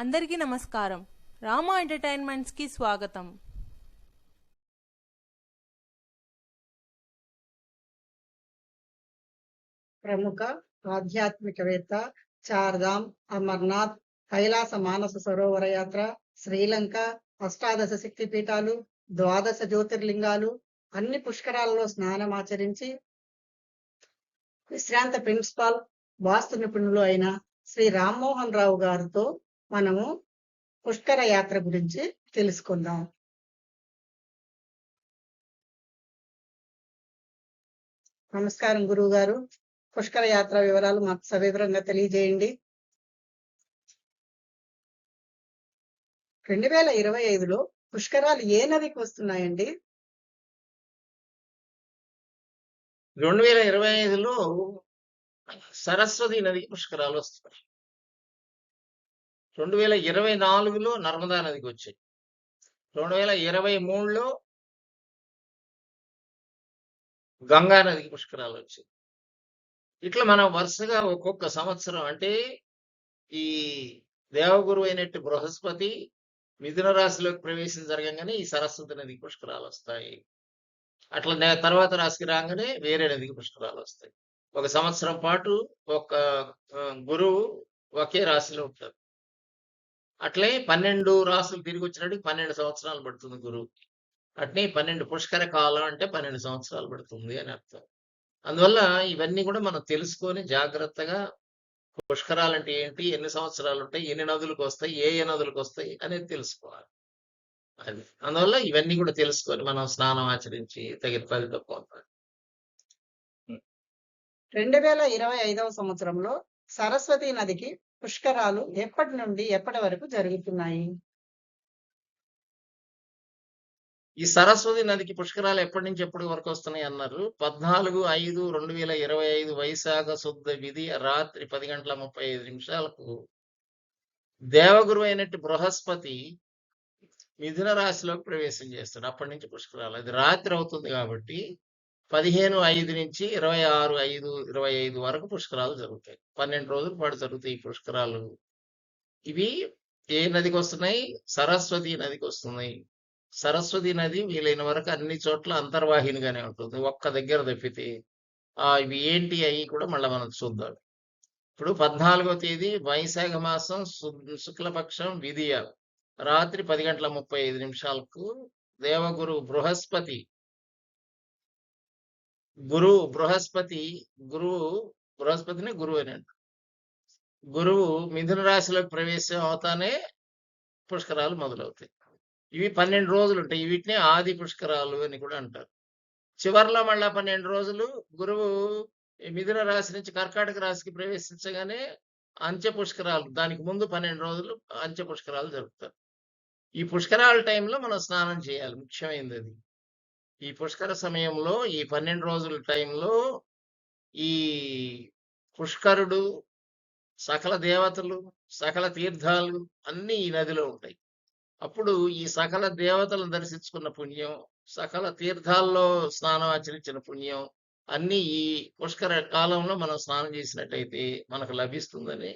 అందరికీ నమస్కారం. రామా ఎంటర్టైన్మెంట్స్కి స్వాగతం. ప్రముఖ ఆధ్యాత్మికవేత్త చార్ధామ్ అమర్నాథ్ కైలాస మానస సరోవర యాత్ర శ్రీలంక అష్టాదశ శక్తి పీఠాలు ద్వాదశ జ్యోతిర్లింగాలు అన్ని పుష్కరాలలో స్నానం ఆచరించి విశ్రాంత ప్రిన్సిపాల్ వాస్తు నిపుణులు అయిన శ్రీ రామ్మోహన్ రావు గారితో మనము పుష్కర యాత్ర గురించి తెలుసుకుందాం. నమస్కారం గురువు గారు పుష్కర యాత్ర వివరాలు మాకు సవివరంగా తెలియజేయండి. రెండు వేల ఇరవై ఐదులో పుష్కరాలు ఏ నదికి వస్తున్నాయండి? రెండు వేల ఇరవై ఐదులో సరస్వతి నది పుష్కరాలు వస్తున్నాయి. రెండు వేల ఇరవై నాలుగులో నర్మదా నదికి వచ్చాయి. రెండు వేల ఇరవై మూడులో గంగా నదికి పుష్కరాలు వచ్చాయి. ఇట్లా మనం వరుసగా ఒక్కొక్క సంవత్సరం అంటే ఈ దేవగురు అయినట్టు బృహస్పతి మిథున రాశిలోకి ప్రవేశం జరగంగానే ఈ సరస్వతి నదికి పుష్కరాలు వస్తాయి. అట్లా తర్వాత రాశికి రాగానే వేరే నదికి పుష్కరాలు వస్తాయి. ఒక సంవత్సరం పాటు ఒక గురువు ఒకే రాశిలో ఉంటారు. అట్లే పన్నెండు రాసులు తిరిగి వచ్చినట్టు పన్నెండు సంవత్సరాలు పడుతుంది గురువు. అట్నే పన్నెండు పుష్కర కాలం అంటే పన్నెండు సంవత్సరాలు పడుతుంది అని అర్థం. అందువల్ల ఇవన్నీ కూడా మనం తెలుసుకొని జాగ్రత్తగా పుష్కరాలు అంటే ఏంటి ఎన్ని సంవత్సరాలు ఉంటాయి ఎన్ని నదులకు వస్తాయి ఏ ఏ నదులకు వస్తాయి అనేది తెలుసుకోవాలి. అది. అందువల్ల ఇవన్నీ కూడా తెలుసుకొని మనం స్నానం ఆచరించి తగిన ఫలితం పొందాలి. రెండు వేల ఇరవై ఐదవ సంవత్సరంలో సరస్వతి నదికి పుష్కరాలు ఎప్పటి నుండి ఎప్పటి వరకు జరుగుతున్నాయి? ఈ సరస్వతి నదికి పుష్కరాలు ఎప్పటి నుంచి ఎప్పటి వరకు వస్తున్నాయి అన్నారు? పద్నాలుగు ఐదు రెండు వేల ఇరవై ఐదు వైశాఖ శుద్ధ విధి రాత్రి పది గంటల ముప్పై ఐదు నిమిషాలకు దేవగురు అయినట్టు బృహస్పతి మిథున రాశిలోకి ప్రవేశం చేస్తాడు. అప్పటి నుంచి పుష్కరాలు. అది రాత్రి అవుతుంది కాబట్టి పదిహేను ఐదు నుంచి ఇరవై ఆరు ఐదు ఇరవై ఐదు వరకు పుష్కరాలు జరుగుతాయి. పన్నెండు రోజుల పాటు జరుగుతాయి ఈ పుష్కరాలు. ఇవి ఏ నదికి వస్తున్నాయి? సరస్వతి నదికి వస్తున్నాయి. సరస్వతి నది వీలైన వరకు అన్ని చోట్ల అంతర్వాహినిగానే ఉంటుంది. ఒక్క దగ్గర తప్పితే ఆ ఇవి ఏంటి అవి కూడా మళ్ళీ మనం చూద్దాం. ఇప్పుడు పద్నాలుగో తేదీ వైశాఖ మాసం శుక్లపక్షం విధియ రాత్రి పది గంటల ముప్పై ఐదు నిమిషాలకు దేవగురు బృహస్పతి గురువు బృహస్పతి గురువు బృహస్పతిని గురువు అని అంటారు. గురువు మిథున రాశిలోకి ప్రవేశం అవుతానే పుష్కరాలు మొదలవుతాయి. ఇవి పన్నెండు రోజులు ఉంటాయి. వీటిని ఆది పుష్కరాలు అని కూడా అంటారు. చివర్లో మళ్ళా పన్నెండు రోజులు గురువు మిథున రాశి నుంచి కర్కాటక రాశికి ప్రవేశించగానే అంత్య పుష్కరాలు దానికి ముందు పన్నెండు రోజులు అంత్య పుష్కరాలు జరుపుతారు. ఈ పుష్కరాల టైంలో మనం స్నానం చేయాలి. ముఖ్యమైనది అది. ఈ పుష్కర సమయంలో ఈ పన్నెండు రోజుల టైంలో ఈ పుష్కరుడు సకల దేవతలు సకల తీర్థాలు అన్నీ ఈ నదిలో ఉంటాయి. అప్పుడు ఈ సకల దేవతలను దర్శించుకున్న పుణ్యం సకల తీర్థాల్లో స్నానం ఆచరించిన పుణ్యం అన్ని ఈ పుష్కర కాలంలో మనం స్నానం చేసినట్టయితే మనకు లభిస్తుందని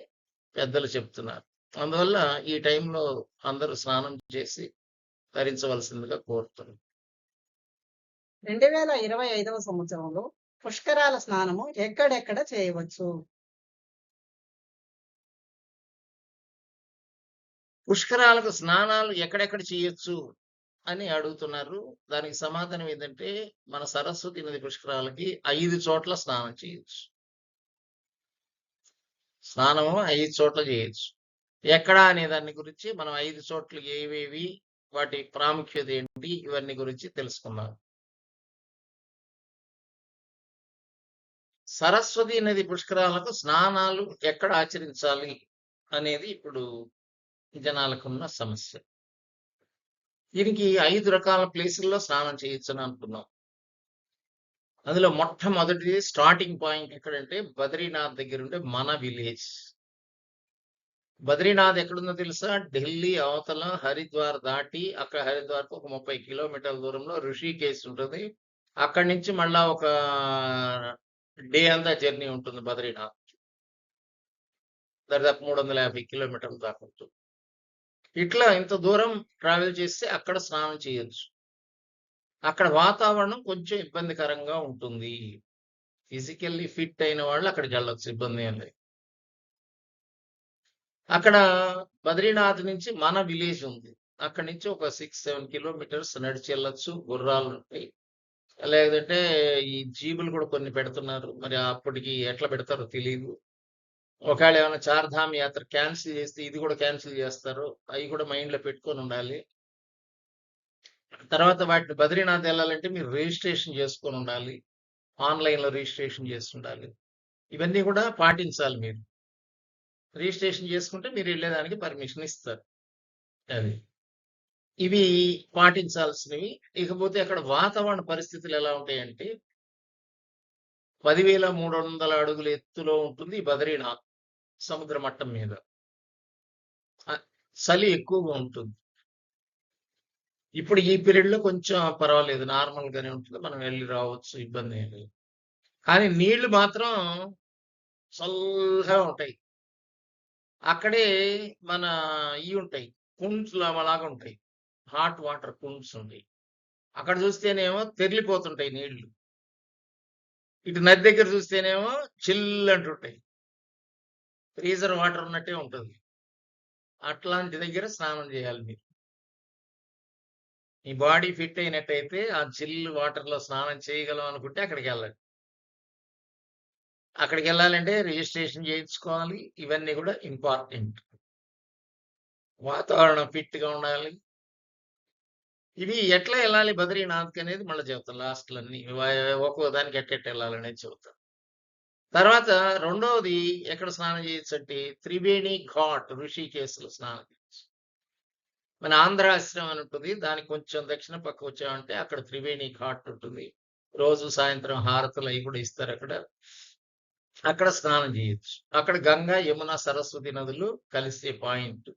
పెద్దలు చెప్తున్నారు. అందువల్ల ఈ టైంలో అందరూ స్నానం చేసి ధరించవలసిందిగా కోరుతున్నాం. రెండు వేల ఇరవై ఐదవ సంవత్సరంలో పుష్కరాల స్నానము ఎక్కడెక్కడ చేయవచ్చు? పుష్కరాలకు స్నానాలు ఎక్కడెక్కడ చేయొచ్చు అని అడుగుతున్నారు. దానికి సమాధానం ఏంటంటే మన సరస్వతి నది పుష్కరాలకి ఐదు చోట్ల స్నానం చేయొచ్చు. స్నానము ఐదు చోట్ల చేయొచ్చు. ఎక్కడ అనే దాని గురించి మనం ఐదు చోట్ల ఏవేవి వాటి ప్రాముఖ్యత ఏంటి ఇవన్నీ గురించి తెలుసుకున్నాం సరస్వతి నది పుష్కరాలకు స్నానాలు ఎక్కడ ఆచరించాలి అనేది ఇప్పుడు జనాలకున్న సమస్య. దీనికి ఐదు రకాల ప్లేసుల్లో స్నానం చేయొచ్చని అనుకున్నాం. అందులో మొట్టమొదటిది స్టార్టింగ్ పాయింట్ ఎక్కడంటే బద్రీనాథ్ దగ్గర ఉండే మన విలేజ్. బద్రీనాథ్ ఎక్కడుందో తెలుసా? ఢిల్లీ అవతల హరిద్వార్ దాటి అక్కడ హరిద్వార్కు ఒక ముప్పై కిలోమీటర్ల దూరంలో ఋషికేశ్ ఉంటుంది. అక్కడి నుంచి మళ్ళా ఒక డే అంతా జర్నీ ఉంటుంది బద్రీనాథ్. దాదాపు మూడు వందల యాభై కిలోమీటర్లు దాకా ఉంటుంది. ఇట్లా ఇంత దూరం ట్రావెల్ చేస్తే అక్కడ స్నానం చేయొచ్చు. అక్కడ వాతావరణం కొంచెం ఇబ్బందికరంగా ఉంటుంది. ఫిజికల్లీ ఫిట్ అయిన వాళ్ళు అక్కడికి వెళ్ళొచ్చు ఇబ్బంది ఏం లేదు. అక్కడ బద్రీనాథ్ నుంచి మన విలేజ్ ఉంది. అక్కడి నుంచి ఒక సిక్స్ సెవెన్ కిలోమీటర్స్ నడిచి వెళ్ళొచ్చు గుర్రాలు ఉంటాయి. లేదంటే ఈ జీబులు కూడా కొన్ని పెడుతున్నారు. మరి అప్పటికి ఎట్లా పెడతారో తెలియదు ఒకవేళ ఏమైనా చార్ధామ్ యాత్ర క్యాన్సిల్ చేస్తే ఇది కూడా క్యాన్సిల్ చేస్తారు. అవి కూడా మైండ్లో పెట్టుకొని ఉండాలి. తర్వాత వాటిని బద్రీనాథ్ వెళ్ళాలంటే మీరు రిజిస్ట్రేషన్ చేసుకొని ఉండాలి. ఆన్లైన్లో రిజిస్ట్రేషన్ చేసి ఉండాలి. ఇవన్నీ కూడా పాటించాలి మీరు. రిజిస్ట్రేషన్ చేసుకుంటే మీరు వెళ్ళేదానికి పర్మిషన్ ఇస్తారు. అది. ఇవి పాటించాల్సినవి. ఇకపోతే అక్కడ వాతావరణ పరిస్థితులు ఎలా ఉంటాయంటే పదివేల మూడు వందల అడుగుల ఎత్తులో ఉంటుంది బద్రీనాథ్ సముద్ర మట్టం మీద. చలి ఎక్కువగా ఉంటుంది. ఇప్పుడు ఈ పీరియడ్లో కొంచెం పర్వాలేదు. నార్మల్ గానే ఉంటుంది. మనం వెళ్ళి రావచ్చు ఇబ్బంది ఏం లేదు. కానీ నీళ్ళు మాత్రం చల్లగా ఉంటాయి. అక్కడే మన ఇవి ఉంటాయి. కుండ్స్ లాగా ఉంటాయి. హాట్ వాటర్ కుండ్స్ ఉంటాయి అక్కడ చూస్తేనేమో తెరిలిపోతుంటాయి నీళ్ళు. ఇటు నది దగ్గర చూస్తేనేమో చిల్ అంటుంటాయి. ఫ్రీజర్ వాటర్ ఉన్నట్టే ఉంటుంది. అట్లాంటి దగ్గర స్నానం చేయాలి మీరు. మీ బాడీ ఫిట్ అయినట్టయితే ఆ చిల్ వాటర్లో స్నానం చేయగలం అనుకుంటే అక్కడికి వెళ్ళండి. అక్కడికి వెళ్ళాలంటే రిజిస్ట్రేషన్ చేయించుకోవాలి. ఇవన్నీ కూడా ఇంపార్టెంట్. వాతావరణం ఫిట్గా ఉండాలి. ఇది ఎట్లా వెళ్ళాలి బద్రీనాథ్కి అనేది మళ్ళీ చెబుతాను లాస్ట్ అన్ని ఒక్కో దానికి ఎట్టెట్ వెళ్ళాలనేది చెబుతాను తర్వాత రెండవది ఎక్కడ స్నానం చేయొచ్చు అంటే త్రివేణి ఘాట్ ఋషికేశ్లో స్నానం చేయొచ్చు మన ఆంధ్ర ఆశ్రమం అని ఉంటుంది. దానికి కొంచెం దక్షిణ పక్క వచ్చామంటే అక్కడ త్రివేణి ఘాట్ ఉంటుంది. రోజు సాయంత్రం హారతులు అవి కూడా ఇస్తారు అక్కడ. అక్కడ స్నానం చేయొచ్చు అక్కడ గంగా యమున సరస్వతి నదులు కలిసే point.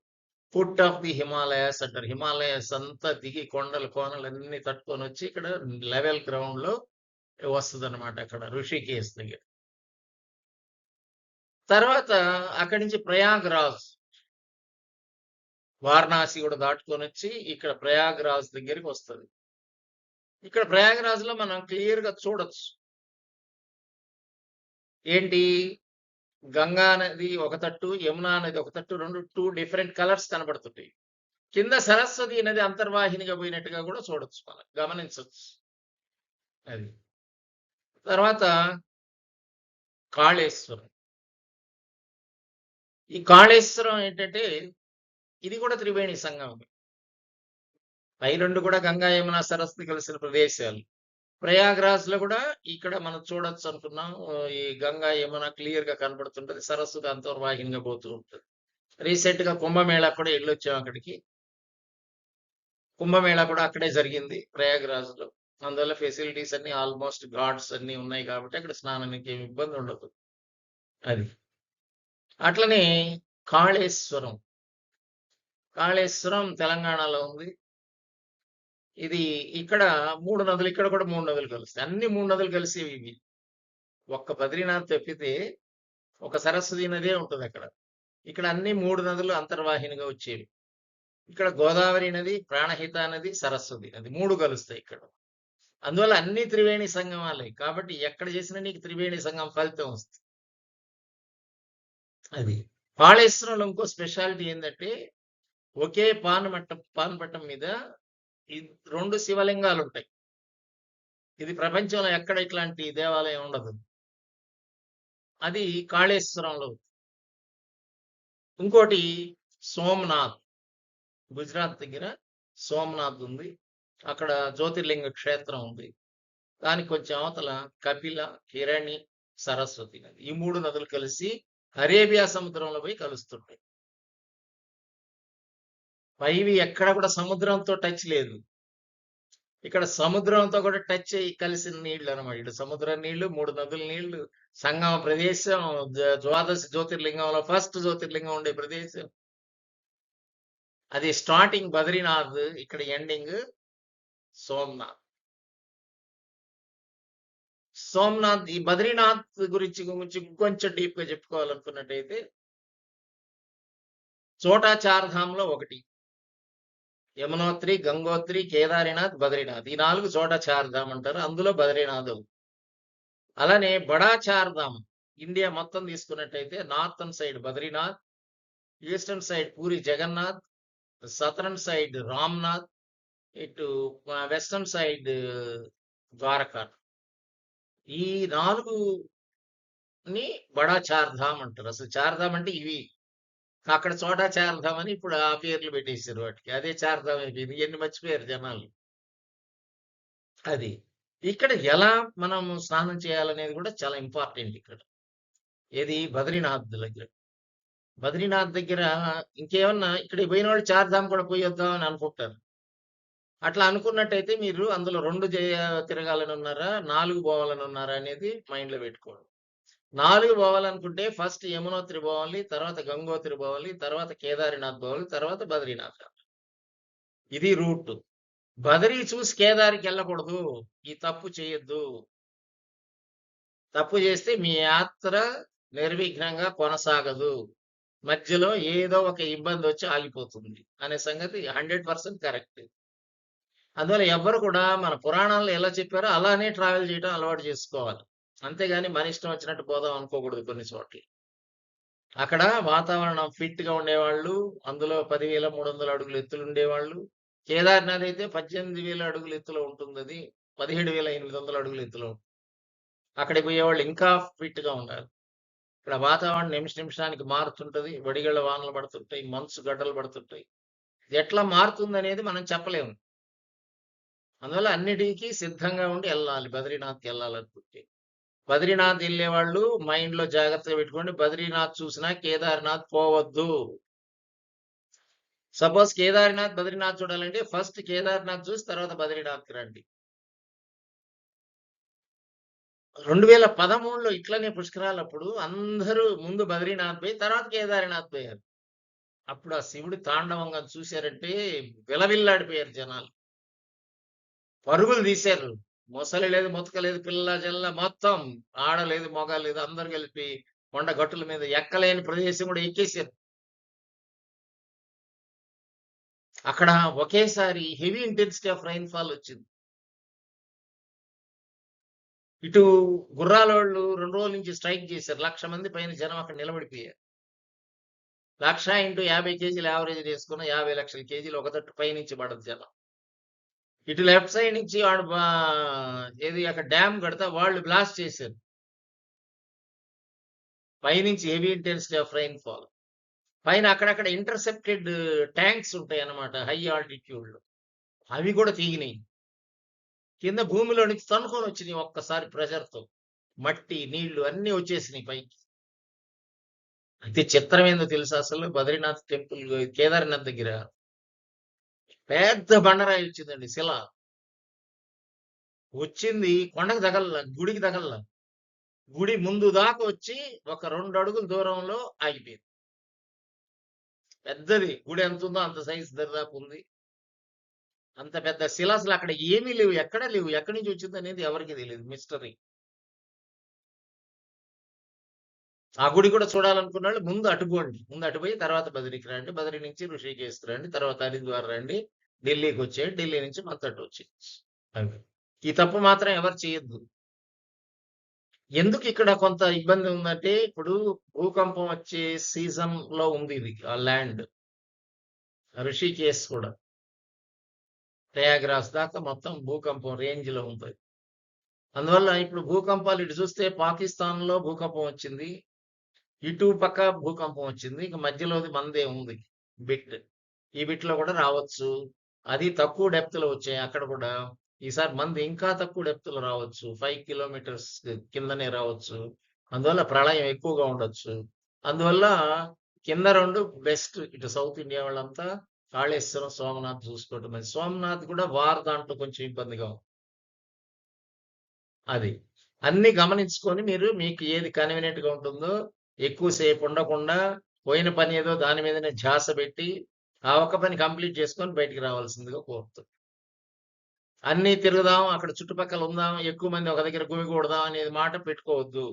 Foot of the Himalayas అంటారు. హిమాలయాస్ అంతా దిగి కొండలు కోనలు అన్ని తట్టుకొని వచ్చి ఇక్కడ లెవెల్ గ్రౌండ్లో వస్తుంది అనమాట అక్కడ ఋషికేశ్ దగ్గర. తర్వాత అక్కడి నుంచి ప్రయాగ్రాజ్ వారణాసి కూడా దాటుకొని వచ్చి ఇక్కడ ప్రయాగ్రాజ్ దగ్గరికి వస్తుంది. ఇక్కడ ప్రయాగ్రాజ్లో మనం క్లియర్గా చూడొచ్చు. ఏంటి? గంగా నది ఒక తట్టు యమునా నది ఒక తట్టు రెండు టూ డిఫరెంట్ కలర్స్ కనబడుతుంటాయి. కింద సరస్వతి నది అంతర్వాహినిగా పోయినట్టుగా కూడా చూడొచ్చు మనం గమనించవచ్చు అది. తర్వాత కాళేశ్వరం. ఈ కాళేశ్వరం ఏంటంటే ఇది కూడా త్రివేణి సంగమం పై రెండు కూడా గంగా యమున సరస్వతి కలిసిన ప్రదేశాలు. ప్రయాగ్రాజ్లో కూడా ఇక్కడ మనం చూడొచ్చు అనుకున్నాం. ఈ గంగా యమున క్లియర్గా కనబడుతుంటది. సరస్వతి అంతర్వాహినిగా పోతూ ఉంటుంది. రీసెంట్గా కుంభమేళా కూడా వెళ్ళొచ్చాం అక్కడికి. కుంభమేళా కూడా అక్కడే జరిగింది ప్రయాగ్రాజ్లో అందువల్ల ఫెసిలిటీస్ అన్ని ఆల్మోస్ట్ గాడ్స్ అన్ని ఉన్నాయి కాబట్టి అక్కడ స్నానానికి ఏమి ఇబ్బంది ఉండదు. అది. అట్లనే కాళేశ్వరం. కాళేశ్వరం తెలంగాణలో ఉంది. ఇది ఇక్కడ మూడు నదులు ఇక్కడ కూడా మూడు నదులు కలుస్తాయి. అన్ని మూడు నదులు కలిసి ఇవి. ఒక్క బద్రీనాథ్ తప్పితే ఒక సరస్వతి నదే ఉంటుంది అక్కడ. ఇక్కడ అన్ని మూడు నదులు అంతర్వాహినిగా వచ్చేవి. ఇక్కడ గోదావరి నది ప్రాణహిత నది సరస్వతి నది మూడు కలుస్తాయి ఇక్కడ. అందువల్ల అన్ని త్రివేణి సంగమాలే. కాబట్టి ఎక్కడ చేసినా నీకు త్రివేణి సంగం ఫలితం వస్తుంది. అది పాళేశ్వరంలో ఇంకో స్పెషాలిటీ ఏంటంటే ఒకే పానమట్టం పానపట్టం మీద ఈ రెండు శివలింగాలు ఉంటాయి. ఇది ప్రపంచంలో ఎక్కడ ఇట్లాంటి దేవాలయం ఉండదు. అది కాళేశ్వరంలో ఇంకోటి సోమనాథ్. గుజరాత్ దగ్గర సోమనాథ్ ఉంది. అక్కడ జ్యోతిర్లింగ క్షేత్రం ఉంది. దానికి కొంచెం అవతల కపిల కిరణి సరస్వతి నది. ఈ మూడు నదులు కలిసి అరేబియా సముద్రంలో పోయి కలుస్తుంటాయి. పైవి ఎక్కడ కూడా సముద్రంతో టచ్ లేదు. ఇక్కడ సముద్రంతో కూడా టచ్ అయ్యి కలిసిన నీళ్ళు అనమాట ఇటు సముద్ర నీళ్ళు మూడు నదుల నీళ్ళు సంగమ ప్రదేశం ద్వాదశ జ్యోతిర్లింగంలో ఫస్ట్ జ్యోతిర్లింగం ఉండే ప్రదేశం. అది స్టార్టింగ్ బద్రీనాథ్ ఇక్కడ ఎండింగ్ సోమనాథ్. సోమనాథ్ ఈ బద్రీనాథ్ గురించి గురించి కొంచెం డీప్గా చెప్పుకోవాలనుకున్నట్టయితే చోటా చార్లో ఒకటి. యమునోత్రి గంగోత్రి కేదారినాథ్ బద్రీనాథ్. ఈ నాలుగు చోట చార్ధామ్ అంటారు. అందులో బద్రీనాథ్ అలానే బడా చార్ధామ్ ఇండియా మొత్తం తీసుకున్నట్టయితే northern side Badrinath eastern side Puri Jagannath southern side Ramnath ఇటు వెస్టర్న్ సైడ్ ద్వారకా ఈ నాలుగు ని బడా చార్ధామ్ అంటారు. అసలు చార్ధామ్ అంటే ఇవి. అక్కడ చోటా చార్ధామ్ అని ఇప్పుడు ఆ పేర్లు పెట్టేశారు వాటికి. అదే చార్ధామ్ అయిపోయింది. ఎన్ని మర్చిపోయారు జనాలు. అది. ఇక్కడ ఎలా మనం స్నానం చేయాలనేది కూడా చాలా ఇంపార్టెంట్ ఇక్కడ. ఏది? బద్రీనాథ్ దగ్గర. బద్రీనాథ్ దగ్గర ఇంకేమన్నా ఇక్కడ పోయిన వాళ్ళు చార్ధామ్ కూడా పోయి వద్దాం అని అనుకుంటారు. అట్లా అనుకున్నట్టయితే మీరు అందులో రెండు తిరగాలని ఉన్నారా? నాలుగు పోవాలని ఉన్నారా అనేది మైండ్లో పెట్టుకోవడం. పెట్టుకోండి నాలుగు పోవాలనుకుంటే ఫస్ట్ యమునోత్రి పోవాలి తర్వాత గంగోత్రి పోవాలి తర్వాత కేదారినాథ్ పోవాలి తర్వాత బద్రీనాథ్ ఇది రూట్. బదరీ చూసి కేదారికి వెళ్ళకూడదు. ఈ తప్పు చేయొద్దు. తప్పు చేస్తే మీ యాత్ర నిర్విఘ్నంగా కొనసాగదు. మధ్యలో ఏదో ఒక ఇబ్బంది వచ్చి ఆగిపోతుంది అనే సంగతి హండ్రెడ్ పర్సెంట్ కరెక్ట్. అందువల్ల ఎవ్వరు కూడా మన పురాణాల్లో ఎలా చెప్పారో అలానే ట్రావెల్ చేయడం అలవాటు చేసుకోవాలి. అంతేగాని మన ఇష్టం వచ్చినట్టు పోదాం అనుకోకూడదు కొన్ని చోట్ల. అక్కడ వాతావరణం ఫిట్గా ఉండేవాళ్ళు అందులో పదివేల మూడు వందల అడుగులు ఎత్తులు ఉండేవాళ్ళు. కేదార్నాథ్ అయితే పద్దెనిమిది వేల అడుగుల ఎత్తులో ఉంటుంది అది పదిహేడు వేల ఎనిమిది వందల అడుగుల ఎత్తులో. ఉంటుంది. అక్కడికి పోయేవాళ్ళు ఇంకా ఫిట్గా ఉండాలి. ఇక్కడ వాతావరణం నిమిష నిమిషానికి మారుతుంటది వడిగళ్ళ వానలు పడుతుంటాయి మంచు గడ్డలు పడుతుంటాయి. ఎట్లా మారుతుంది అనేది మనం చెప్పలేము. అందువల్ల అన్నిటికీ సిద్ధంగా ఉండి వెళ్ళాలి బద్రీనాథ్కి వెళ్ళాలనుకుంటే. బద్రీనాథ్ వెళ్ళే వాళ్ళు మైండ్లో జాగ్రత్తగా పెట్టుకోండి. బద్రీనాథ్ చూసినా కేదార్నాథ్ పోవద్దు. సపోజ్ కేదార్నాథ్ బద్రీనాథ్ చూడాలంటే ఫస్ట్ కేదార్నాథ్ చూసి తర్వాత బద్రీనాథ్కి రండి. రెండు వేల పదమూడులో ఇట్లనే పుష్కరాలప్పుడు అందరూ ముందు బద్రీనాథ్ పోయి తర్వాత కేదారినాథ్ పోయారు. అప్పుడు ఆ శివుడి తాండవంగా చూశారంటే విలవిల్లాడిపోయారు జనాలు. పరుగులు తీశారు. మొసలి లేదు ముతక లేదు పిల్ల జల్ల మొత్తం ఆడ లేదు మొగ లేదు అందరు కలిపి కొండ గట్టుల మీద ఎక్కలేని ప్రదేశం కూడా ఎక్కేశారు. అక్కడ ఒకేసారి heavy intensity of rainfall వచ్చింది. ఇటు గుర్రాలోళ్ళు రెండు రోజుల నుంచి స్ట్రైక్ చేశారు. లక్ష మంది పైన జనం అక్కడ నిలబడిపోయారు. లక్ష ఇంటూ యాభై కేజీలు యావరేజ్ వేసుకున్న యాభై లక్షల కేజీలు ఒక తట్టు పైనుంచి పడదు జనం. ఇటు లెఫ్ట్ సైడ్ నుంచి వాడు ఏది అక్కడ డ్యామ్ కడతా వాళ్ళు బ్లాస్ట్ చేశారు. పైనుంచి heavy intensity of rainfall. పైన అక్కడక్కడ ఇంటర్సెప్టెడ్ ట్యాంక్స్ ఉంటాయి అన్నమాట హై ఆల్టిట్యూడ్లో. అవి కూడా తీగినాయి. కింద భూమిలో నుంచి తనుకొని వచ్చినాయి ఒక్కసారి ప్రెషర్తో మట్టి నీళ్ళు అన్ని వచ్చేసినాయి పైకి. అయితే చిత్రం ఏందో అసలు? బద్రీనాథ్ టెంపుల్ కేదార్నాథ్ దగ్గర. పెద్ద బండరాయి వచ్చిందండి శిల. వచ్చింది కొండకు తగల గుడికి తగల గుడి ముందు దాకా వచ్చి ఒక రెండు అడుగుల దూరంలో ఆగిపోయింది. పెద్దది. గుడి ఎంత ఉందో అంత సైజ్ దరిదాపు ఉంది. అంత పెద్ద శిల అసలు అక్కడ ఏమీ లేవు. ఎక్కడ లేవు? ఎక్కడి నుంచి వచ్చింది అనేది ఎవరికి తెలియదు. మిస్టరీ. ఆ గుడి కూడా చూడాలనుకున్న వాళ్ళు ముందు అటుకోండి ముందు అటుపోయి తర్వాత బదిరికి రండి. బదిరి నుంచి ఋషికేశ్ రండి. తర్వాత హరిద్వార్ రండి. ఢిల్లీకి వచ్చేయండి ఢిల్లీ నుంచి వచ్చేయచ్చు అవి ఈ తప్పు మాత్రం ఎవరు చేయొద్దు. ఎందుకు ఇక్కడ కొంత ఇబ్బంది ఉందంటే ఇప్పుడు భూకంపం వచ్చే సీజన్లో ఉంది ఇది ఆ ల్యాండ్. ఋషికేశ్ కూడా. ప్రయాగ్రాస్ దాకా మొత్తం భూకంపం రేంజ్లో ఉంటుంది అందువల్ల ఇప్పుడు భూకంపాలు ఇటు చూస్తే పాకిస్తాన్లో భూకంపం వచ్చింది. ఇటు పక్క భూకంపం వచ్చింది. ఇక మధ్యలోది మందే ఉంది. బిట్. ఈ బిట్లో కూడా రావచ్చు. అది తక్కువ డెప్త్లో వచ్చాయి. అక్కడ కూడా ఈసారి మంది ఇంకా తక్కువ డెప్త్లో రావచ్చు. ఫైవ్ కిలోమీటర్స్ కిందనే రావచ్చు. అందువల్ల ప్రళయం ఎక్కువగా ఉండొచ్చు. అందువల్ల కింద రెండు బెస్ట్ ఇటు సౌత్ ఇండియా వాళ్ళంతా కాళేశ్వరం సోమనాథ్ చూసుకోవటం మంచిది. సోమనాథ్ కూడా వార్ దాంట్లో కొంచెం ఇబ్బందిగా ఉంది. అది. అన్ని గమనించుకొని మీరు మీకు ఏది కన్వీనియంట్గా ఉంటుందో ఎక్కువసేపు ఉండకుండా పోయిన పని ఏదో దాని మీదనే ధ్యాస పెట్టి ఆ ఒక్క పని కంప్లీట్ చేసుకొని బయటికి రావాల్సిందిగా కోరుతుంది అన్ని తిరుగుదాం అక్కడ చుట్టుపక్కల ఉందాం ఎక్కువ మంది ఒక దగ్గర గుమిగూడదాం అనేది మాట పెట్టుకోవద్దు.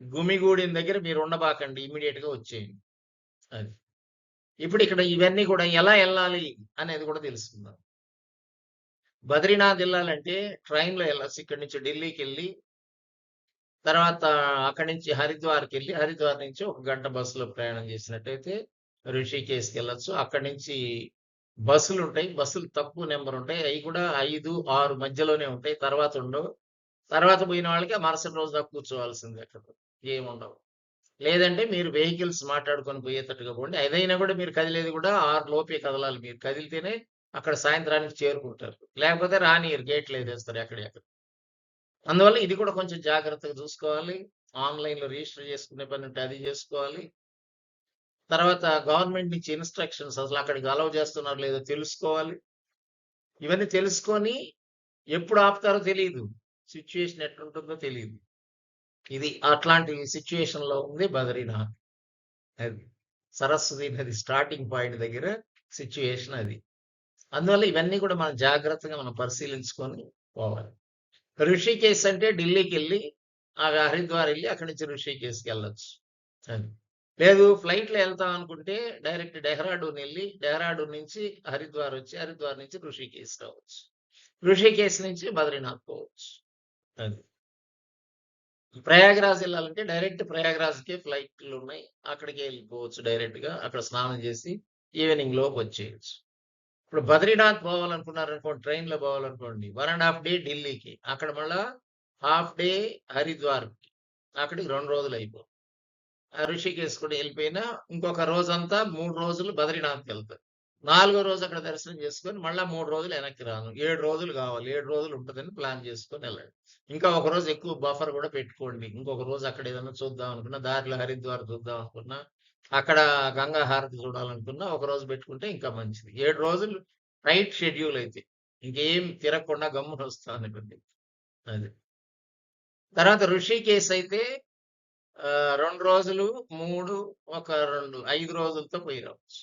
గుమిగూడిన దగ్గర మీరు ఉండబాకండి ఇమీడియట్గా వచ్చేయండి. అది. ఇప్పుడు ఇక్కడ ఇవన్నీ కూడా ఎలా వెళ్ళాలి అనేది కూడా తెలుసుకుందాం. బద్రీనాథ్ వెళ్ళాలంటే ట్రైన్లో వెళ్ళచ్చు ఇక్కడి నుంచి ఢిల్లీకి వెళ్ళి తర్వాత అక్కడి నుంచి హరిద్వార్కి వెళ్ళి హరిద్వార్ నుంచి ఒక గంట బస్సులో ప్రయాణం చేసినట్టయితే ఋషికేశ్కి వెళ్ళొచ్చు అక్కడి నుంచి బస్సులు ఉంటాయి. బస్సులు తక్కువ నెంబర్ ఉంటాయి. అవి కూడా ఐదు ఆరు మధ్యలోనే ఉంటాయి. తర్వాత ఉండవు. తర్వాత పోయిన వాళ్ళకి మరుసటి రోజు దాకా కూర్చోవాల్సిందే అక్కడ. ఏముండవు లేదంటే మీరు వెహికల్స్ మాట్లాడుకొని పోయేటట్టుగా పోండి. ఏదైనా కూడా మీరు కదిలేది కూడా ఆరు లోపే కదలాలి. మీరు కదిలితేనే అక్కడ సాయంత్రానికి చేరుకుంటారు. లేకపోతే రానియరు గేట్లు వేసేస్తారు ఎక్కడెక్కడ అందువల్ల ఇది కూడా కొంచెం జాగ్రత్తగా చూసుకోవాలి. ఆన్లైన్లో రిజిస్టర్ చేసుకునే పని ఉంటే అది చేసుకోవాలి. తర్వాత గవర్నమెంట్ నుంచి ఇన్స్ట్రక్షన్స్ అసలు అక్కడికి అలౌ చేస్తున్నారు లేదో తెలుసుకోవాలి. ఇవన్నీ తెలుసుకొని ఎప్పుడు ఆపుతారో తెలియదు సిచ్యుయేషన్ ఎట్లుంటుందో తెలియదు ఇది అట్లాంటి సిచ్యుయేషన్లో ఉంది బద్రీనాథ్. అది సరస్వతి నది స్టార్టింగ్ పాయింట్ దగ్గర సిచ్యుయేషన్ అది. అందువల్ల ఇవన్నీ కూడా మనం జాగ్రత్తగా మనం పరిశీలించుకొని పోవాలి. ఋషికేశ్ అంటే ఢిల్లీకి వెళ్ళి ఆ హరిద్వార్ వెళ్ళి అక్కడి నుంచి ఋషికేశ్కి వెళ్ళొచ్చు. అది. లేదు ఫ్లైట్లో వెళ్తాం అనుకుంటే డైరెక్ట్ డెహ్రాడూన్ వెళ్ళి డెహ్రాడూన్ నుంచి హరిద్వార్ వచ్చి హరిద్వార్ నుంచి ఋషికేశ్ రావచ్చు. ఋషికేశ్ నుంచి బద్రీనాథ్ పోవచ్చు. అది. ప్రయాగరాజ్ వెళ్ళాలంటే డైరెక్ట్ ప్రయాగరాజ్కే ఫ్లైట్లు ఉన్నాయి. అక్కడికి వెళ్ళిపోవచ్చు డైరెక్ట్గా. అక్కడ స్నానం చేసి ఈవినింగ్ లోపు వచ్చేయచ్చు. ఇప్పుడు బద్రీనాథ్ పోవాలనుకున్నారు అనుకోండి ట్రైన్లో పోవాలనుకోండి వన్ అండ్ హాఫ్ డే ఢిల్లీకి. అక్కడ మళ్ళా హాఫ్ డే హరిద్వార్ అక్కడికి రెండు రోజులు అయిపో ఋషికేశ్ కూడా వెళ్ళిపోయినా ఇంకొక రోజంతా మూడు రోజులు బద్రీనాథ్కి వెళ్తారు నాలుగో రోజు అక్కడ దర్శనం చేసుకొని మళ్ళా మూడు రోజులు వెనక్కి రాను. ఏడు రోజులు కావాలి ఏడు రోజులు ఉంటుందని ప్లాన్ చేసుకొని వెళ్ళండి. ఇంకా ఒక రోజు ఎక్కువ బఫర్ కూడా పెట్టుకోండి. ఇంకొక రోజు అక్కడ ఏదైనా చూద్దాం అనుకున్నా దారిలో హరిద్వార్ చూద్దాం అనుకున్నా అక్కడ గంగా హారతి చూడాలనుకున్నా ఒక రోజు పెట్టుకుంటే ఇంకా మంచిది. ఏడు రోజులు టైట్ షెడ్యూల్ అయితే ఇంకేం తిరగకుండా గమ్మున వస్తాను అనుకుంది. అది. తర్వాత ఋషికేశ్ అయితే రెండు రోజులు మూడు ఒక రెండు ఐదు రోజులతో పోయి రావచ్చు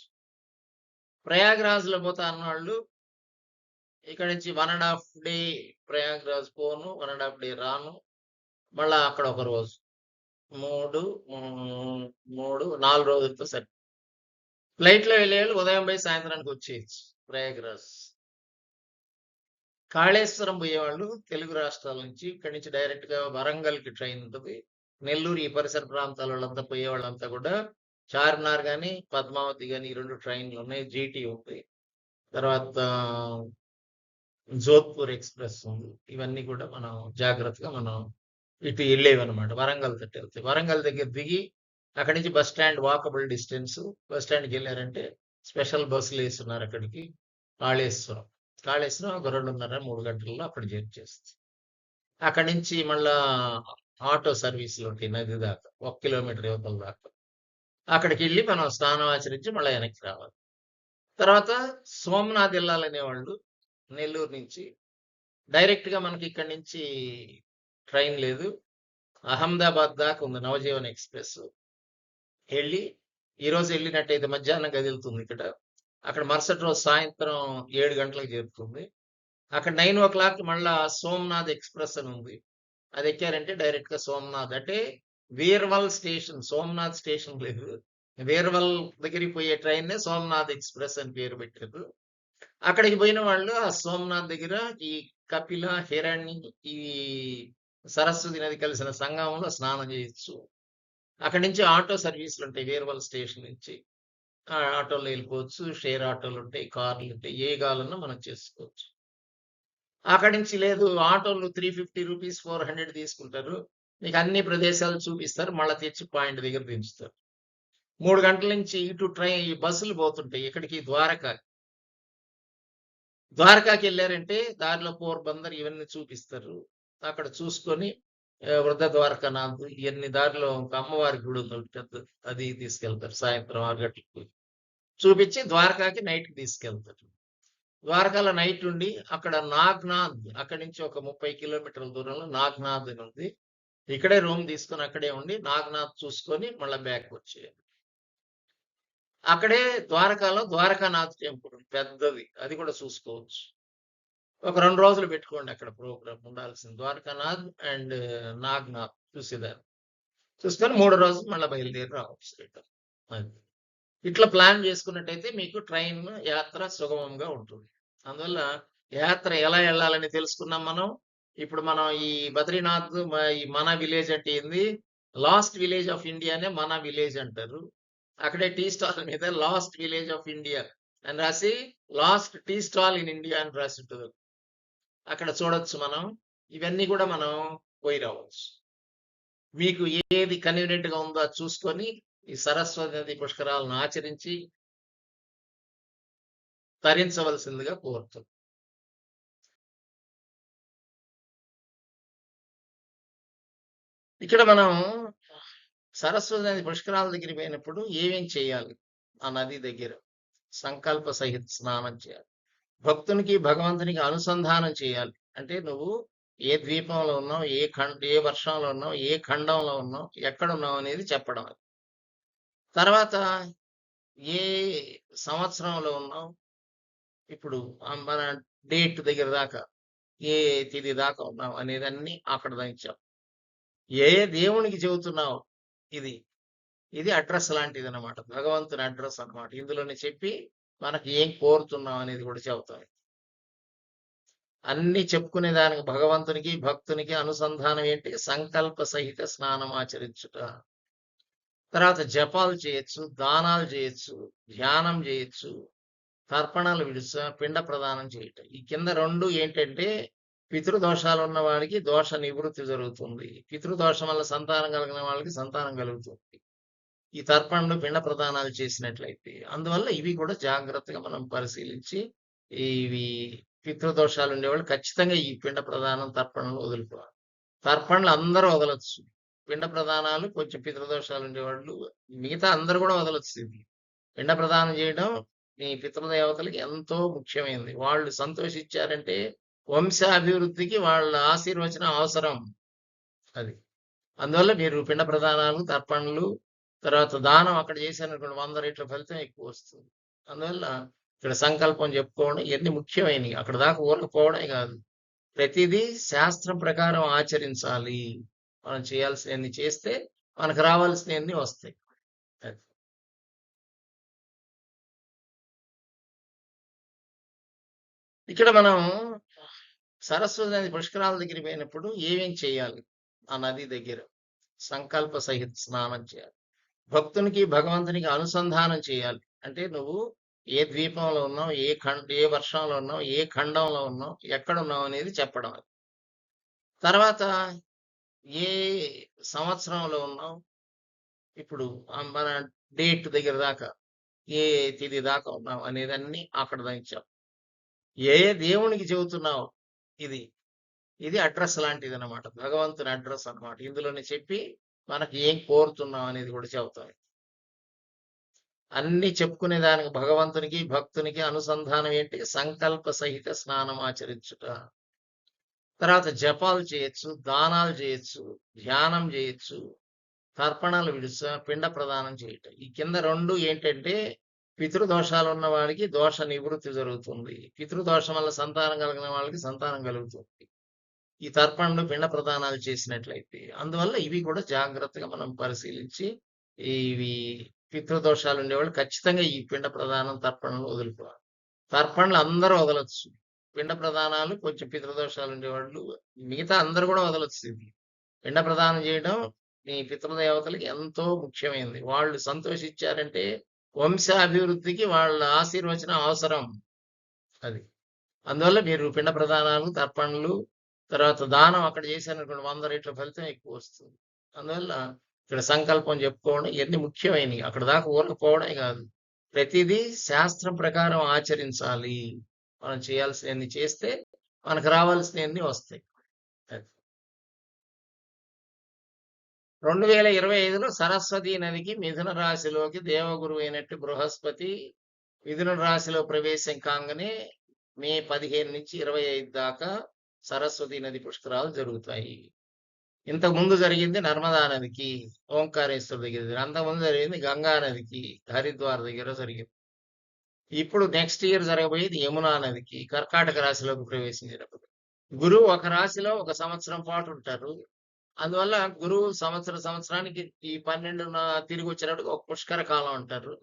ప్రయాగ్రాజ్లో పోతా అన్నవాళ్ళు ఇక్కడ నుంచి one and half day Prayagraj phone one and half day రాను. మళ్ళా అక్కడ ఒక రోజు. మూడు మూడు నాలుగు రోజులతో సరి. ఫ్లైట్లో వెళ్ళే వాళ్ళు ఉదయం పోయి సాయంత్రానికి వచ్చేయచ్చు ప్రయాగ్రాజ్. కాళేశ్వరం పోయేవాళ్ళు తెలుగు రాష్ట్రాల నుంచి ఇక్కడి నుంచి డైరెక్ట్గా వరంగల్కి వరంగల్కి ట్రైన్ ఉంటుంది నెల్లూరు ఈ పరిసర ప్రాంతాల వాళ్ళంతా పోయే వాళ్ళంతా కూడా చార్మినార్ గాని పద్మావతి కానీ ఈ రెండు ట్రైన్లు ఉన్నాయి. జీటీ ఉంది తర్వాత జోధ్పూర్ ఎక్స్ప్రెస్ ఉంది. ఇవన్నీ కూడా మనం జాగ్రత్తగా మనం ఇటు వెళ్ళేవి అనమాట వరంగల్ తట్టు వెళ్తాయి వరంగల్ దగ్గర దిగి అక్కడి నుంచి bus stand walkable distance. Bus స్టాండ్కి వెళ్ళారంటే స్పెషల్ బస్సులు వేస్తున్నారు అక్కడికి. కాళేశ్వరం. కాళేశ్వరం ఒక రెండున్నర మూడు గంటల్లో అక్కడ చేర్చేస్తుంది అక్కడి నుంచి మళ్ళా ఆటో సర్వీసులు ఉంటాయి నది దాకా ఒక కిలోమీటర్ యువతల దాకా. అక్కడికి వెళ్ళి మనం స్నానం ఆచరించి మళ్ళీ వెనక్కి రావాలి. తర్వాత సోమనాథ్ వెళ్ళాలనే వాళ్ళు నెల్లూరు నుంచి. డైరెక్ట్గా మనకి ఇక్కడి నుంచి ట్రైన్ లేదు. అహ్మదాబాద్ దాకా ఉంది నవజీవన్ ఎక్స్ప్రెస్. వెళ్ళి ఈరోజు వెళ్ళినట్టయితే మధ్యాహ్నం కదులుతుంది ఇక్కడ. అక్కడ మరుసటి రోజు సాయంత్రం ఏడు గంటలకు చేరుతుంది. అక్కడ నైన్ ఓ క్లాక్ మళ్ళా సోమనాథ్ ఎక్స్ప్రెస్ అని ఉంది. అది ఎక్కారంటే డైరెక్ట్గా సోమనాథ్. అంటే వీర్వల్ స్టేషన్ సోమనాథ్ స్టేషన్ లేదు. వీర్వల్ దగ్గరికి పోయే ట్రైన్ నే సోమనాథ్ ఎక్స్ప్రెస్ అని పేరు పెట్టారు. అక్కడికి పోయిన వాళ్ళు ఆ సోమనాథ్ దగ్గర ఈ కపిల హిరణి ఈ సరస్వతి నది కలిసిన సంగమంలో స్నానం చేయొచ్చు అక్కడి నుంచి ఆటో సర్వీసులు ఉంటాయి వీర్వల్ స్టేషన్ నుంచి. ఆటోలో వెళ్ళిపోవచ్చు షేర్ ఆటోలు ఉంటాయి కార్లు ఉంటాయి ఏ కావాలన్నా మనం చేసుకోవచ్చు. అక్కడి నుంచి లేదు ఆటోలు three fifty rupees four hundred తీసుకుంటారు. మీకు అన్ని ప్రదేశాలు చూపిస్తారు. మళ్ళీ తెచ్చి పాయింట్ దగ్గర దించుతారు. మూడు గంటల నుంచి ఇటు ట్రైన్ బస్సులు పోతుంటాయి ఇక్కడికి ద్వారకా ద్వారకాకి వెళ్ళారంటే దారిలో పోర్బందర్ ఇవన్నీ చూపిస్తారు. అక్కడ చూసుకొని వృద్ధ ద్వారకానాథ్ ఇవన్నీ దారిలో ఒక అమ్మవారి గుడి ఉంది అది తీసుకెళ్తారు. సాయంత్రం ఆరు గంటలకు. చూపించి ద్వారకాకి నైట్కి తీసుకెళ్తారు. ద్వారకాల నైట్ ఉండి అక్కడ నాగ్నాథ్ అక్కడి నుంచి ఒక ముప్పై కిలోమీటర్ల దూరంలో నాగ్నాథ్ అని ఉంది. ఇక్కడే రూమ్ తీసుకొని అక్కడే ఉండి నాగ్నాథ్ చూసుకొని మళ్ళీ బ్యాక్ వచ్చేయాలి. అక్కడే ద్వారకాలో ద్వారకానాథ్ టెంపుల్ ఉంది, పెద్దది. అది కూడా చూసుకోవచ్చు. ఒక రెండు రోజులు పెట్టుకోండి అక్కడ ప్రోగ్రామ్ ఉండాల్సింది ద్వారకానాథ్ అండ్ నాగ్నాథ్ చూసేదారు చూసుకొని మూడు రోజులు మళ్ళీ బయలుదేరి రావచ్చు రిటర్న్ అది ఇట్లా ప్లాన్ చేసుకున్నట్టయితే మీకు ట్రైన్ యాత్ర సుగమంగా ఉంటుంది. అందువల్ల యాత్ర ఎలా వెళ్ళాలని తెలుసుకున్నాం మనం. ఇప్పుడు మనం ఈ బద్రీనాథ్ ఈ మన విలేజ్ అంటే ఏంది? లాస్ట్ విలేజ్ ఆఫ్ ఇండియానే మన విలేజ్ అంటారు. అక్కడే టీ స్టాల్ మీద లాస్ట్ విలేజ్ ఆఫ్ ఇండియా అని రాసి last tea stall in India అని రాసి ఉంటుంది అక్కడ చూడొచ్చు మనం. ఇవన్నీ కూడా మనం పోయి రావచ్చు. మీకు ఏది కన్వీనియంట్గా ఉందో చూసుకొని ఈ సరస్వతి నది పుష్కరాలను ఆచరించి తరించవలసిందిగా కోరుతుంది ఇక్కడ మనం సరస్వతి నది పుష్కరాల దగ్గర పోయినప్పుడు ఏమేం చేయాలి? ఆ నది దగ్గర సంకల్ప సహిత స్నానం చేయాలి. భక్తునికి భగవంతునికి అనుసంధానం చేయాలి. అంటే నువ్వు ఏ ద్వీపంలో ఉన్నావు ఏ ఖండ ఏ వర్షంలో ఉన్నావు ఏ ఖండంలో ఉన్నావు ఎక్కడ ఉన్నావు అనేది చెప్పడం తర్వాత ఏ సంవత్సరంలో ఉన్నావు ఇప్పుడు మన డేట్ దగ్గర దాకా ఏ తిది దాకా ఉన్నావు అనేది అన్ని అక్కడ దానికి ఏ దేవునికి చెబుతున్నావు? ఇది ఇది అడ్రస్ లాంటిది అనమాట భగవంతుని అడ్రస్ అన్నమాట. ఇందులోనే చెప్పి మనకి ఏం కోరుతున్నాం అనేది కూడా చెబుతాం. అన్ని చెప్పుకునే దానికి భగవంతునికి భక్తునికి అనుసంధానం ఏంటి? సంకల్ప సహిత స్నానం ఆచరించుట. తర్వాత జపాలు చేయొచ్చు దానాలు చేయొచ్చు ధ్యానం చేయొచ్చు తర్పణాలు విడుచ పిండ ప్రదానం చేయటం. ఈ కింద రెండు ఏంటంటే పితృదోషాలు ఉన్న వాడికి దోష నివృత్తి జరుగుతుంది. పితృదోషం వల్ల సంతానం కలిగిన వాళ్ళకి సంతానం కలుగుతుంది. ఈ తర్పణలు పిండ ప్రదానాలు చేసినట్లయితే అందువల్ల ఇవి కూడా జాగ్రత్తగా మనం పరిశీలించి ఇవి పితృదోషాలు ఉండేవాళ్ళు ఖచ్చితంగా ఈ పిండ ప్రదానం తర్పణలు వదులుకోవాలి. తర్పణలు అందరూ వదలొచ్చు. పిండ ప్రదానాలు కొంచెం పితృదోషాలు ఉండేవాళ్ళు మిగతా అందరూ కూడా వదలొచ్చు. ఇది పిండ ప్రదానం చేయడం మీ పితృదేవతలకి ఎంతో ముఖ్యమైనది వాళ్ళు సంతోషించారంటే వంశాభివృద్ధికి వాళ్ళ ఆశీర్వచనం అవసరం అది. అందువల్ల మీరు పిండ ప్రదానాలు తర్పణలు తర్వాత దానం అక్కడ చేశారనుకోండి వంద రేట్ల ఫలితం ఎక్కువ వస్తుంది. అందువల్ల ఇక్కడ సంకల్పం చెప్పుకోవడం ఇవన్నీ ముఖ్యమైనవి. అక్కడ దాకా ఊరకపోవడమే కాదు. ప్రతిదీ శాస్త్రం ప్రకారం ఆచరించాలి. మనం చేయాల్సినవన్నీ చేస్తే మనకు రావాల్సినవన్నీ వస్తాయి. ఇక్కడ మనం సరస్వతి నది పుష్కరాల దగ్గర పోయినప్పుడు ఏమేం చేయాలి? ఆ నది దగ్గర సంకల్ప సహిత స్నానం చేయాలి. భక్తునికి భగవంతునికి అనుసంధానం చేయాలి. అంటే నువ్వు ఏ ద్వీపంలో ఉన్నావు ఏ ఖండ ఏ వర్షంలో ఉన్నావు ఏ ఖండంలో ఉన్నావు ఎక్కడ ఉన్నావు అనేది చెప్పడం అది. తర్వాత ఏ సంవత్సరంలో ఉన్నావు? ఇప్పుడు మన డేట్ దగ్గర దాకా ఏ తేదీ దాకా ఉన్నావు అనేదన్నీ అక్కడ దానికి ఏ దేవునికి చెబుతున్నావు? ఇది ఇది అడ్రస్ లాంటిది అనమాట భగవంతుని అడ్రస్ అన్నమాట. ఇందులోనే చెప్పి మనకి ఏం కోరుతున్నాం అనేది కూడా చెబుతాం. అన్ని చెప్పుకునే దానికి భగవంతునికి భక్తునికి అనుసంధానం ఏంటి? సంకల్ప సహిత స్నానం ఆచరించుట. తర్వాత జపాలు చేయొచ్చు దానాలు చేయొచ్చు ధ్యానం చేయొచ్చు తర్పణాలు విడుచ పిండ ప్రదానం చేయటం. ఈ కింద రెండు ఏంటంటే పితృదోషాలు ఉన్న వాడికి దోష నివృత్తి జరుగుతుంది. పితృదోషం వల్ల సంతానం కలిగిన వాళ్ళకి సంతానం కలుగుతుంది. ఈ తర్పణలు పిండ ప్రదానాలు చేసినట్లయితే అందువల్ల ఇవి కూడా జాగ్రత్తగా మనం పరిశీలించి ఇవి పితృదోషాలు ఉండేవాళ్ళు ఖచ్చితంగా ఈ పిండ ప్రదానం తర్పణలు వదులుకోవాలి. తర్పణలు అందరూ వదలొచ్చు. పిండ ప్రదానాలు కొంచెం పితృదోషాలు ఉండేవాళ్ళు మిగతా అందరూ కూడా వదలొచ్చు ఇది. పిండ ప్రదానం చేయడం మీ పితృదేవతలకి ఎంతో ముఖ్యమైనది. వాళ్ళు సంతోషించారంటే వంశాభివృద్ధికి వాళ్ళ ఆశీర్వచనం అవసరం అది. అందువల్ల మీరు పిండ ప్రదానాలు తర్పణలు తర్వాత దానం అక్కడ చేశారనుకోండి వంద రెట్ల ఫలితం ఎక్కువ వస్తుంది. అందువల్ల ఇక్కడ సంకల్పం చెప్పుకోవడం ఇవన్నీ ముఖ్యమైనవి. అక్కడ దాకా ఊరకపోవడమే కాదు. ప్రతిదీ శాస్త్రం ప్రకారం ఆచరించాలి. మనం చేయాల్సినవన్నీ చేస్తే మనకు రావాల్సినవన్నీ వస్తాయి. అది. రెండు వేల ఇరవై ఐదులో సరస్వతి నదికి మిథున రాశిలోకి దేవగురు అయినట్టు బృహస్పతి మిథున రాశిలో ప్రవేశం కాగానే మే పదిహేను నుంచి ఇరవై ఐదు దాకా సరస్వతి నది పుష్కరాలు జరుగుతాయి. ఇంతకు ముందు జరిగింది నర్మదా నదికి ఓంకారేశ్వర దగ్గర అంతకుముందు జరిగింది గంగా నదికి హరిద్వార్ దగ్గర జరిగింది. ఇప్పుడు నెక్స్ట్ ఇయర్ జరగబోయేది యమునా నదికి కర్కాటక రాశిలోకి ప్రవేశించినప్పుడు గురువు ఒక రాశిలో ఒక సంవత్సరం పాటు ఉంటారు. అందువల్ల గురువు సంవత్సర సంవత్సరానికి ఈ పన్నెండు తిరిగి వచ్చినప్పుడు ఒక పుష్కర కాలం అంటారు.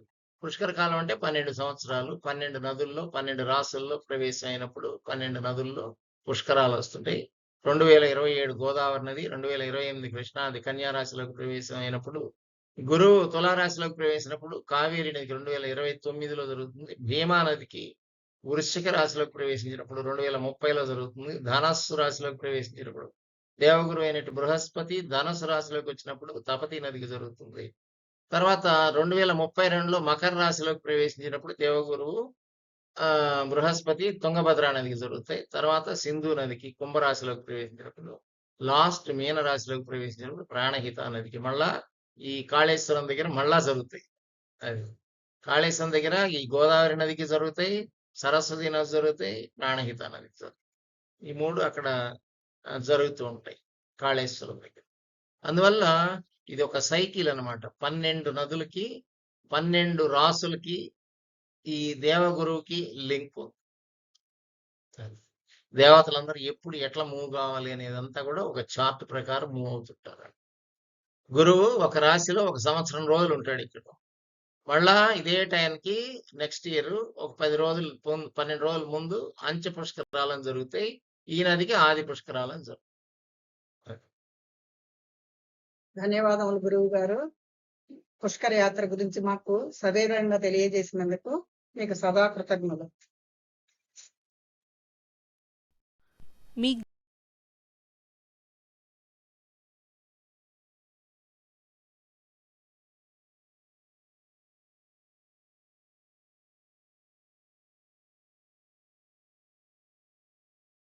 పుష్కర కాలం అంటే పన్నెండు సంవత్సరాలు పన్నెండు నదుల్లో పన్నెండు రాసుల్లో ప్రవేశం అయినప్పుడు పన్నెండు నదుల్లో పుష్కరాలు వస్తుంటాయి. రెండు వేల ఇరవై ఏడు గోదావరి నది రెండు వేల ఇరవై ఎనిమిది కృష్ణాది కన్యా ప్రవేశమైనప్పుడు ప్రవేశం అయినప్పుడు గురువు తులారాశిలోకి ప్రవేశించినప్పుడు కావేరి నదికి రెండు వేల ఇరవై తొమ్మిదిలో జరుగుతుంది. భీమా నదికి వృశ్చిక రాశిలోకి ప్రవేశించినప్పుడు రెండు వేల ముప్పైలో జరుగుతుంది. ధనస్సు రాశిలోకి ప్రవేశించినప్పుడు దేవగురు అయినట్టు బృహస్పతి ధనుసు రాశిలోకి వచ్చినప్పుడు తపతి నదికి జరుగుతుంది. తర్వాత రెండు వేల ముప్పై రెండులో మకర రాశిలోకి ప్రవేశించినప్పుడు దేవగురువు ఆ బృహస్పతి తుంగభద్ర నదికి జరుగుతాయి. తర్వాత సింధు నదికి కుంభరాశిలోకి ప్రవేశించినప్పుడు లాస్ట్ మీన రాశిలోకి ప్రవేశించినప్పుడు ప్రాణహిత నదికి మళ్ళా ఈ కాళేశ్వరం దగ్గర మళ్ళా జరుగుతాయి. అది కాళేశ్వరం దగ్గర ఈ గోదావరి నదికి జరుగుతాయి సరస్వతి నది జరుగుతాయి ప్రాణహిత నదికి జరుగుతాయి. ఈ మూడు అక్కడ జరుగుతూ ఉంటాయి కాళేశ్వరం దగ్గర. అందువల్ల ఇది ఒక సైకిల్ అన్నమాట. పన్నెండు నదులకి పన్నెండు రాసులకి ఈ దేవగురువుకి లింక్. ఉంది దేవతలందరూ ఎప్పుడు ఎట్లా మూవ్ కావాలి అనేదంతా కూడా ఒక చార్ట్ ప్రకారం మూవ్ అవుతుంటారు. గురువు ఒక రాశిలో ఒక సంవత్సరం రోజులు ఉంటాడు ఇక్కడ. మళ్ళా ఇదే టైంకి నెక్స్ట్ ఇయర్ ఒక పది రోజులు పొం- పన్నెండు రోజుల ముందు అంచె పుష్కరాలను జరుగుతాయి. ఈ నదికి ఆది పుష్కరాలను జరుగుతాయి ధన్యవాదములు గురువు గారు. పుష్కర యాత్ర గురించి మాకు సవివరంగా తెలియజేసినందుకు మీకు సదా కృతజ్ఞతలు మీకు